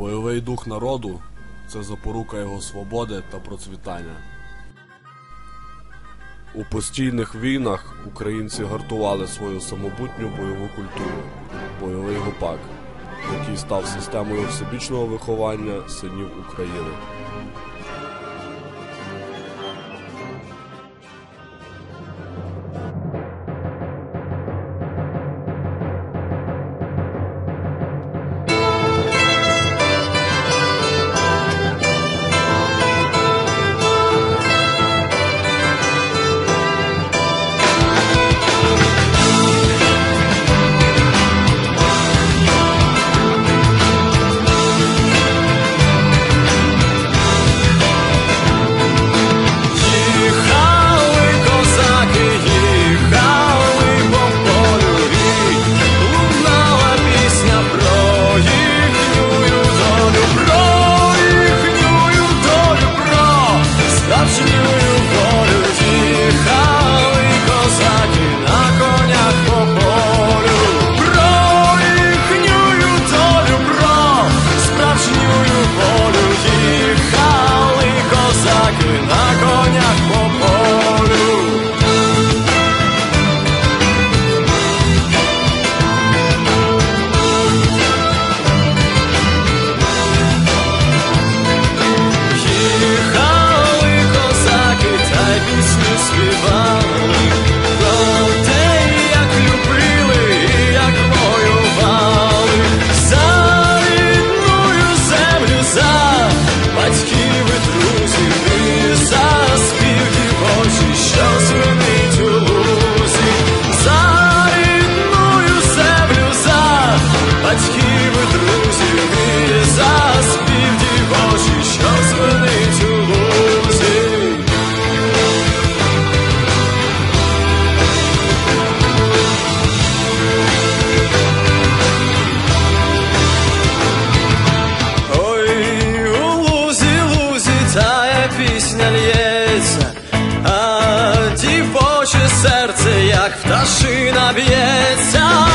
Бойовий дух народу це запорука його свободи та процвітання. У постійних війнах українці гартували свою самобутню бойову культуру бойовий гупак, який став системою всебічного виховання синів України. Ci w bosie serce jak ptaszyna biesa